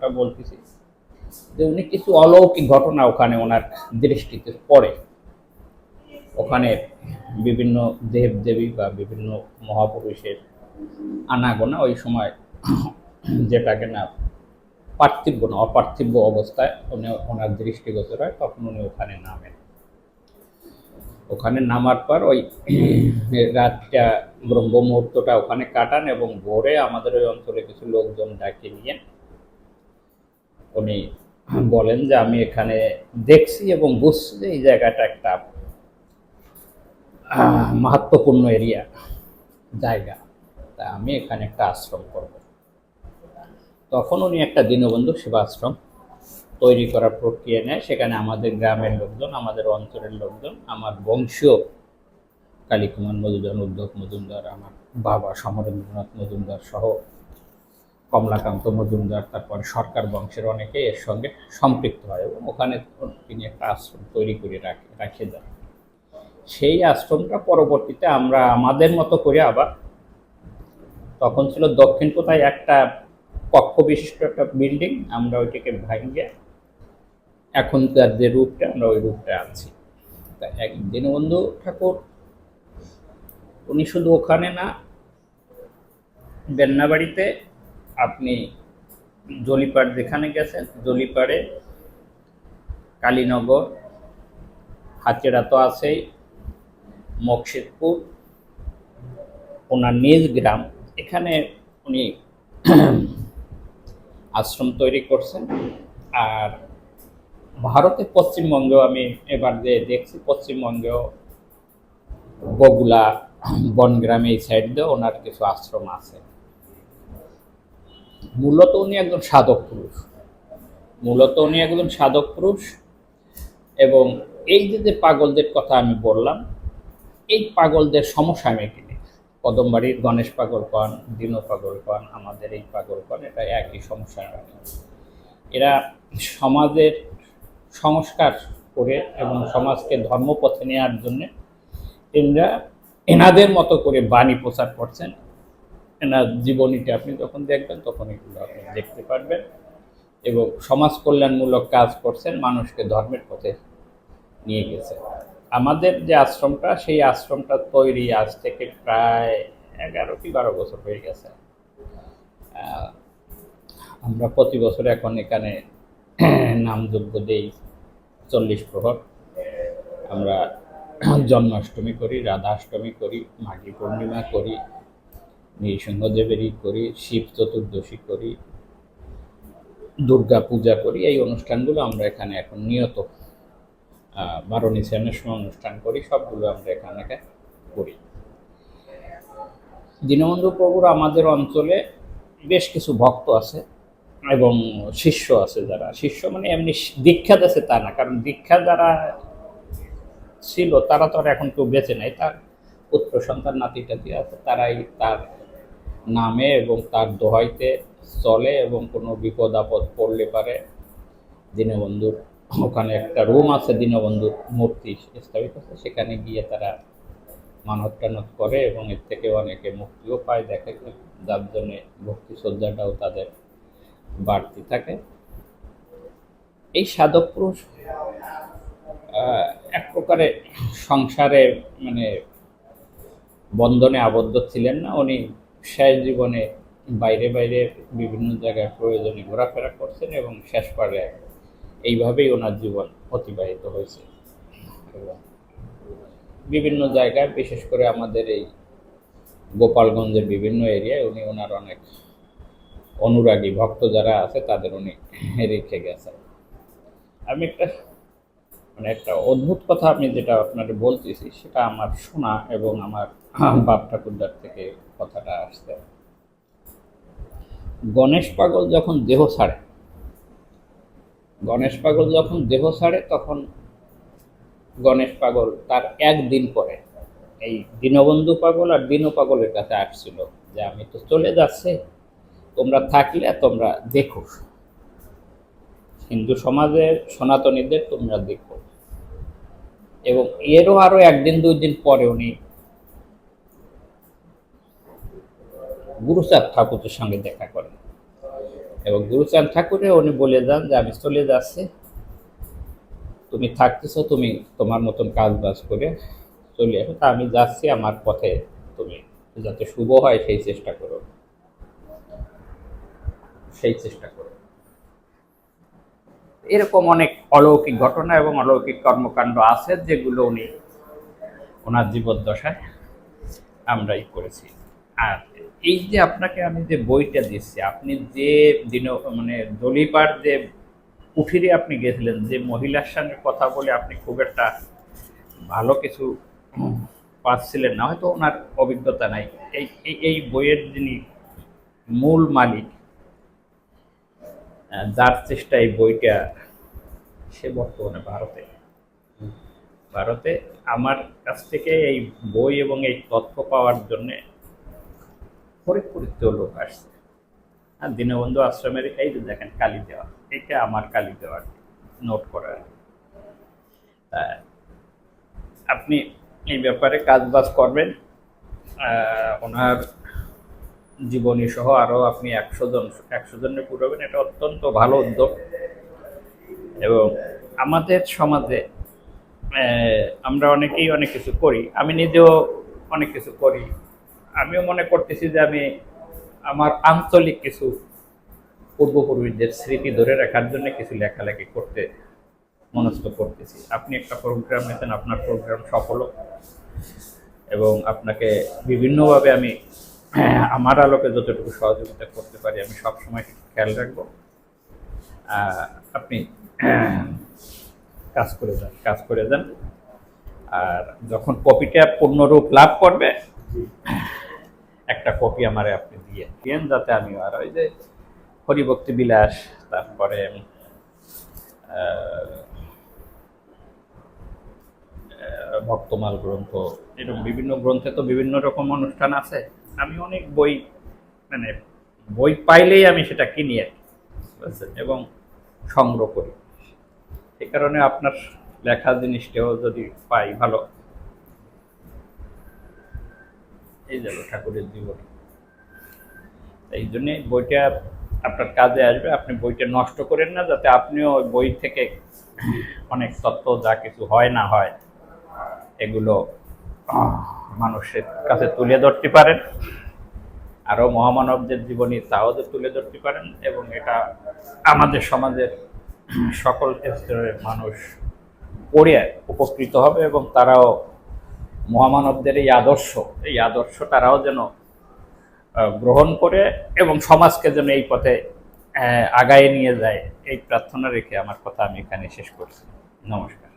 কথাটা বলতেছি যে উনি কিছু অলৌকিক ঘটনা ওখানে ওনার দৃষ্টিতে পড়ে। ওখানে বিভিন্ন দেব দেবী বা বিভিন্ন মহাপুরুষের আনাগোনা ওই সময় যেটাকে না পার্থিব্য না, অপার্থিব্য অবস্থায় উনি ওনার দৃষ্টিগোচর হয়, তখন উনি ওখানে নামেন। ওখানে নামার পর ওই রাতটা ব্রহ্ম মুহূর্তটা ওখানে কাটান এবং ভোরে আমাদের ওই অঞ্চলে কিছু লোকজন ডাকে নিয়ে উনি বলেন যে আমি এখানে দেখছি এবং বুঝছি যে এই জায়গাটা একটা আহ, মাহাত্ম্যপূর্ণ এরিয়া জায়গা। তা আমি এখানে একটা আশ্রম করব। তখন উনি একটা দীনবন্ধু সেবাশ্রম তৈরি করার প্রক্রিয়া নেয়। সেখানে আমাদের গ্রামের লোকজন আমাদের অঞ্চলের লোকজন আমার বংশীয় কালীকুমার মজুমদার উদ্ধব মজুমদার আমার বাবা সমরেন্দ্রনাথ মজুমদার সহ কমলাকান্ত মজুমদার, তারপরে সরকার বংশের অনেকে এর সঙ্গে সম্পৃক্ত হয় এবং ওখানে তিনি একটা আশ্রম তৈরি করে রাখে রাখে দেন। সেই আশ্রমটা পরবর্তীতে আমরা আমাদের মতো করে আবার তখন ছিল দক্ষিণ কোথায় একটা কক্ষ বিশিষ্ট একটা বিল্ডিং, আমরা ওইটাকে ভাঙিয়ে এখনকার যে রূপটা আমরা ওই রূপটা আছি তা এক দীনবন্ধু ঠাকুর, উনি শুধু ওখানে না, বেন্নাবাড়িতে আপনি জলিপাড় যেখানে গেছেন, জলিপাড়ে, কালীনগর হাচেরা তো আছেই, মকসিদপুর, ওনার নিজ গ্রাম, এখানে উনি আশ্রম তৈরি করছেন। আর ভারতের পশ্চিমবঙ্গেও আমি এবার যে দেখছি, পশ্চিমবঙ্গেও বগুলা, বনগ্রামে এই সাইড দিয়ে ওনার কিছু আশ্রম আছে। মূলত উনি একজন সাধক পুরুষ। মূলত উনি একজন সাধক পুরুষ এবং এই যে যে পাগলদের কথা আমি বললাম, এই পাগলদের সমস্যা সমসাময়িকী কদমবাড়ির গণেশ পাগল কন দীন পাগল কন আমাদের এই পাগল কন এটা একই সমস্যা এরা সমাজের সংস্কার করে এবং সমাজকে ধর্মপথে নেওয়ার জন্যে এনারা এনাদের মতো করে বাণী প্রচার করছেন। এনার জীবনীটা আপনি যখন দেখবেন তখন এগুলো আপনি দেখতে পারবেন। এবং সমাজ কল্যাণমূলক কাজ করছেন, মানুষকে ধর্মের পথে নিয়ে গেছে আমাদের যে আশ্রমটা, সেই আশ্রমটা তৈরি আজ থেকে প্রায় এগারো কি বারো বছর হয়ে গেছে। আমরা প্রতি বছর এখন এখানে নামযজ্ঞ দেই চল্লিশ প্রহর। আমরা জন্মাষ্টমী করি, রাধাষ্টমী করি, মাঘী পূর্ণিমা করি নৃসিংহদেবেরই করি শিব চতুর্দশী করি দুর্গা পূজা করি এই অনুষ্ঠানগুলো আমরা এখানে এখন নিয়ত আহ, বারণী সেনের সময় অনুষ্ঠান করি সবগুলো আমরা এখানে করি। দীনবন্ধু প্রভুর আমাদের অঞ্চলে বেশ কিছু ভক্ত আছে এবং শিষ্য আছে যারা। শিষ্য মানে এমনি দীক্ষা আছে তা না কারণ দীক্ষা যারা ছিল তারা তো আর এখন কেউ বেঁচে নাই তার পুত্র সন্তান নাতি টাতি আছে তারাই তার নামে এবং তার দোহাইতে চলে এবং কোনো বিপদ আপদ পড়লে পারে। দীনবন্ধুর, ওখানে একটা রুম আছে দীনবন্ধুর মূর্তি স্থাপিত আছে, সেখানে গিয়ে তারা মানত টানত করে এবং এর থেকে অনেকে মুক্তিও পায়। দেখে যার জন্যে ভক্তি শ্রদ্ধাটাও তাদের বাড়তি থাকে। এই সাধক পুরুষ এক প্রকারে সংসারে মানে বন্ধনে আবদ্ধ ছিলেন না। উনি শেষ জীবনে বাইরে বাইরে বিভিন্ন জায়গায় প্রয়োজনে ঘোরাফেরা করছেন এবং শেষ পারে এইভাবেই ওনার জীবন অতিবাহিত হয়েছে। বিভিন্ন জায়গায়, বিশেষ করে আমাদের এই গোপালগঞ্জের বিভিন্ন এরিয়ায় উনি ওনার অনেক অনুরাগী ভক্ত যারা আছে, তাদের উনি রেখে গেছেন। আমি একটা মানে একটা অদ্ভুত কথা আমি যেটা আপনাদের বলতেছি, সেটা আমার শোনা এবং আমার বাপ ঠাকুরদার থেকে কথাটা আসছে। গণেশ পাগল যখন দেহ ছাড়ে, গণেশ পাগল যখন দেহ ছাড়ে, তখন গণেশ পাগল তার একদিন পরে, এই দীনবন্ধু পাগল আর দীন পাগলের কাছে আসছিল যে, আমি তো চলে যাচ্ছে, তোমরা থাকলে তোমরা দেখো। হিন্দু সমাজের সনাতনীদের তোমরা দেখো। এবং এরও আরও একদিন, দুই দিন পরে উনি গুরুচাঁদ ঠাকুরের সঙ্গে দেখা করেন। এবং গুরুচাঁদ ঠাকুরে উনি বলে যান যে, আমি চলে যাচ্ছি। তুমি থাকতেছ, তুমি তোমার মতন কাজ বাজ করে চলে আসো তা আমি যাচ্ছি, আমার পথে তুমি যাতে শুভ হয়, সেই চেষ্টা করো। সেই চেষ্টা করো। এরকম অনেক অলৌকিক ঘটনা এবং অলৌকিক কর্মকাণ্ড আছে, যেগুলো উনি ওনার জীবদ্দশায় আমরাই করেছি। আর এই যে আপনাকে আমি যে বইটা দিচ্ছি, আপনি যে দিন মানে দলিপার যে কুঠিরে আপনি গেছিলেন, যে মহিলার সঙ্গে কথা বলে আপনি খুব একটা ভালো কিছু পাচ্ছিলেন না, হয়তো ওনার অভিজ্ঞতা নাই। এই- এই বইয়ের যিনি মূল মালিক যার চেষ্টা এই বইটা, সে বর্তমানে ভারতে। ভারতে আমার কাছ থেকে এই বই এবং এই তথ্য পাওয়ার জন্যে ফরিদপুরিতেও লোক আসছে। আর দীনবন্ধু আশ্রমের এই যে দেখেন কালী দেওয়া এটা আমার কালী দেওয়া নোট করার আপনি এই ব্যাপারে কাজ বাজ করবেন ওনার জীবনী সহ আরও আপনি একশো জন, একশো জনে পুরোবেন, এটা অত্যন্ত ভালো উদ্যোগ। এবং আমাদের সমাজে আমরা অনেকেই অনেক কিছু করি, আমি নিজেও অনেক কিছু করি। আমিও মনে করতেছি যে আমি আমার আঞ্চলিক কিছু পূর্বপুরুষদের স্মৃতি ধরে রাখার জন্য কিছু লেখালেখি করতে মনস্থ করতেছি। আপনি একটা প্রোগ্রাম নিতেন আপনার প্রোগ্রাম সফল। এবং আপনাকে বিভিন্নভাবে আমি আমার আলোকে যতটুকু সহযোগিতা করতে পারি, আমি সবসময় খেয়াল রাখব। আপনি কাজ করে যান, কাজ করে যান। আর যখন কপিটা পূর্ণরূপ লাভ করবে একটা কপি আমারে আপনি দিয়ে দিয়েন, যাতে আমি আর ওই যে হরিভক্তি বিলাস, তারপরে ভক্তমাল গ্রন্থ, এরকম বিভিন্ন গ্রন্থে তো বিভিন্ন রকম অনুষ্ঠান আছে। আমি অনেক বই মানে বই পাইলেই আমি সেটা কিনি আর এবং সংগ্রহ করি। এই কারণে আপনার লেখা জিনিসটাও যদি পাই ভালো। এই গেল ঠাকুরের জীবন এই জন্যে বইটা আপনার কাজে আসবে, আপনি বইটা নষ্ট করেন না, যাতে আপনিও বই থেকে অনেক তথ্য, যা কিছু হয় না হয়, এগুলো মানুষের কাছে তুলে ধরতে পারেন। আরও মহামানবদের জীবনী তাও যে তুলে ধরতে পারেন, এবং এটা আমাদের সমাজের সকল স্তরের মানুষ পড়ে উপকৃত হবে, এবং তারাও মহামানবদের এই আদর্শ এই আদর্শ তারাও যেন গ্রহণ করে এবং সমাজকে যেন এই পথে আগায় নিয়ে যায়, এই প্রার্থনা রেখে আমার কথা আমি এখানে শেষ করছি। নমস্কার।